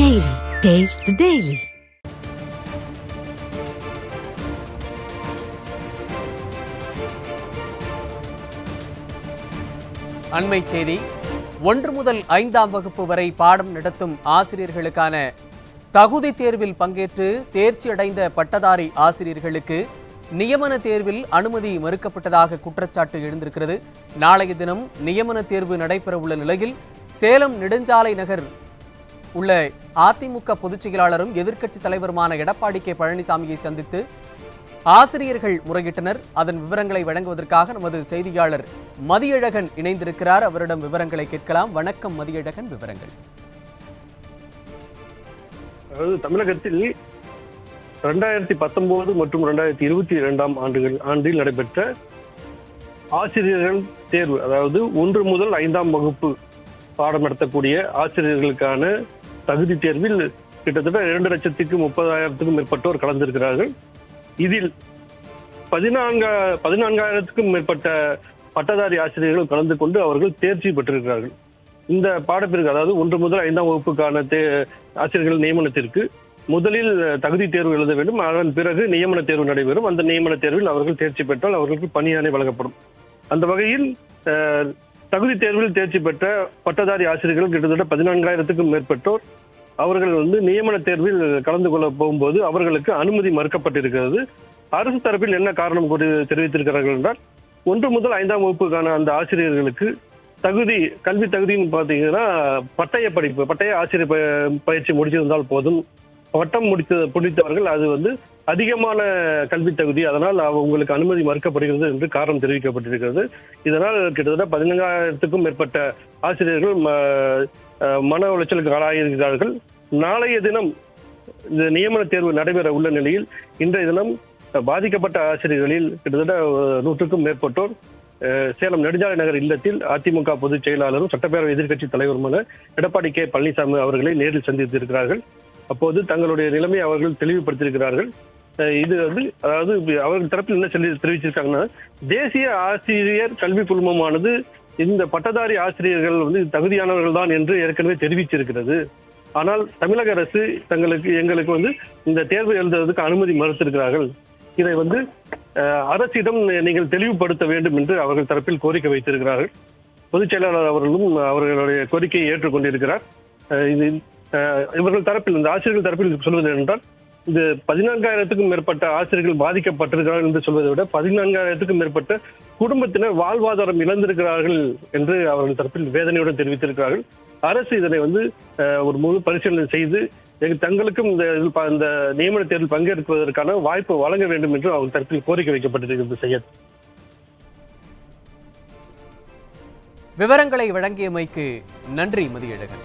Daily. Taste the Daily. அண்மை செய்தி ஒன்று முதல் ஐந்தாம் வகுப்பு வரை பாடம் நடத்தும் ஆசிரியர்களுக்கான தகுதி தேர்வில் பங்கேற்று தேர்ச்சி அடைந்த பட்டதாரி ஆசிரியர்களுக்கு நியமன தேர்வில் அனுமதி மறுக்கப்பட்டதாக குற்றச்சாட்டு எழுந்திருக்கிறது நாளைய தினம் நியமன தேர்வு நடைபெறவுள்ள நிலையில் சேலம் நெடுஞ்சாலை நகர் உள்ள அதிமுக பொதுச் செயலாளரும் எதிர்க்கட்சித் தலைவருமான எடப்பாடி கே பழனிசாமியை சந்தித்து ஆசிரியர்கள் முறையிட்டனர். அதன் விவரங்களை வழங்குவதற்காக நமது செய்தியாளர் மதியழகன் இணைந்திருக்கிறார். அவரிடம் விவரங்களை கேட்கலாம். வணக்கம் மதியழகன் விவரங்கள். அதாவது தமிழகத்தில் ரெண்டாயிரத்தி பத்தொன்பது மற்றும் ரெண்டாயிரத்தி இருபத்தி இரண்டாம் ஆண்டுகள் ஆண்டில் நடைபெற்ற ஆசிரியர்கள் தேர்வு அதாவது ஒன்று முதல் ஐந்தாம் வகுப்பு பாடம் நடத்தக்கூடிய ஆசிரியர்களுக்கான தகுதி தேர்வில் கிட்டத்தட்ட இரண்டு லட்சத்துக்கு முப்பதாயிரத்துக்கும் மேற்பட்டோர் கலந்திருக்கிறார்கள். இதில் பதினான்கா பதினான்காயிரத்துக்கும் மேற்பட்ட பட்டதாரி ஆசிரியர்கள் கலந்து கொண்டு அவர்கள் தேர்ச்சி பெற்றிருக்கிறார்கள். இந்த பாடப்பிரிவு அதாவது ஒன்று முதல் ஐந்தாம் வகுப்புக்கான தே ஆசிரியர்கள் நியமனத்திற்கு முதலில் தகுதி தேர்வு எழுத வேண்டும். அதன் பிறகு நியமன தேர்வு நடைபெறும். அந்த நியமன தேர்வில் அவர்கள் தேர்ச்சி பெற்றால் அவர்களுக்கு பணியாணை வழங்கப்படும். அந்த வகையில் தகுதி தேர்வில் தேர்ச்சி பெற்ற பட்டதாரி ஆசிரியர்கள் கிட்டத்தட்ட பதினான்காயிரத்துக்கும் மேற்பட்டோர் அவர்கள் வந்து நியமன தேர்வில் கலந்து கொள்ள போகும்போது அவர்களுக்கு அனுமதி மறுக்கப்பட்டிருக்கிறது. அரசு தரப்பில் என்ன காரணம் கூறி தெரிவித்திருக்கிறார்கள் என்றால் ஒன்று முதல் ஐந்தாம் வகுப்புக்கான அந்த ஆசிரியர்களுக்கு தகுதி கல்வி தகுதின்னு பார்த்தீங்கன்னா பட்டய படிப்பு பட்டய ஆசிரியர் பயிற்சி முடிச்சிருந்தால் போதும். பட்டம் முடித்த முடித்தவர்கள் அது வந்து அதிகமான கல்வி தகுதி அதனால் அவ- உங்களுக்கு அனுமதி மறுக்கப்படுகிறது என்று காரணம் தெரிவிக்கப்பட்டிருக்கிறது. இதனால் கிட்டத்தட்ட பதினஞ்சாயிரத்துக்கும் மேற்பட்ட ஆசிரியர்கள் ம- மன உளைச்சலுக்கு ஆளாயிருக்கிறார்கள். நாளைய தினம் இந்த நியமன தேர்வு நடைபெற உள்ள நிலையில் இன்றைய தினம் பாதிக்கப்பட்ட ஆசிரியர்களில் கிட்டத்தட்ட நூற்றுக்கும் மேற்பட்டோர் சேலம் நெடுஞ்சாலை நகர் இல்லத்தில் அதிமுக பொதுச் செயலாளரும் சட்டப்பேரவை எதிர்க்கட்சி தலைவருமான எடப்பாடி கே. பழனிசாமி அவர்களை நேரில் சந்தித்திருக்கிறார்கள். அப்போது தங்களுடைய நிலைமை அவர்கள் தெளிவுபடுத்தியிருக்கிறார்கள். இது வந்து அதாவது அவர்கள் தரப்பில் என்ன சொல்லி தெரிவிச்சிருக்காங்கன்னா தேசிய ஆசிரியர் கல்வி குழுமமானது இந்த பட்டதாரி ஆசிரியர்கள் வந்து தகுதியானவர்கள் தான் என்று ஏற்கனவே தெரிவிச்சிருக்கிறது. ஆனால் தமிழக அரசு தங்களுக்கு எங்களுக்கு வந்து இந்த தேர்வு எழுதுவதற்கு அனுமதி மறுத்திருக்கிறார்கள். இதை வந்து அரசிடம் நீங்கள் தெளிவுபடுத்த வேண்டும் என்று அவர்கள் தரப்பில் கோரிக்கை வைத்திருக்கிறார்கள். பொதுச் செயலாளர் அவர்களும் அவர்களுடைய கோரிக்கையை ஏற்றுக்கொண்டிருக்கிறார். இது அஹ், இவர்கள் தரப்பில் இந்த ஆசிரியர்கள் தரப்பில் சொல்வது என்றால் இந்த பதினான்காயிரத்துக்கும் மேற்பட்ட ஆசிரியர்கள் பாதிக்கப்பட்டிருக்கிறார்கள் என்று சொல்வதை விட பதினான்காயிரத்துக்கும் மேற்பட்ட குடும்பத்தினர் வாழ்வாதாரம் இழந்திருக்கிறார்கள் என்று அவர்கள் தரப்பில் வேதனையுடன் தெரிவித்திருக்கிறார்கள். அரசு இதனை வந்து ஒரு முழு பரிசீலனை செய்து தங்களுக்கும் இந்த இதில் இந்த நியமன தேர்வில் பங்கேற்பதற்கான வாய்ப்பு வழங்க வேண்டும் என்று அவர் தரப்பில் கோரிக்கை வைக்கப்பட்டிருக்கிறது செய்யத் விவரங்களை வழங்கியமைக்கு நன்றி மதியழகன்.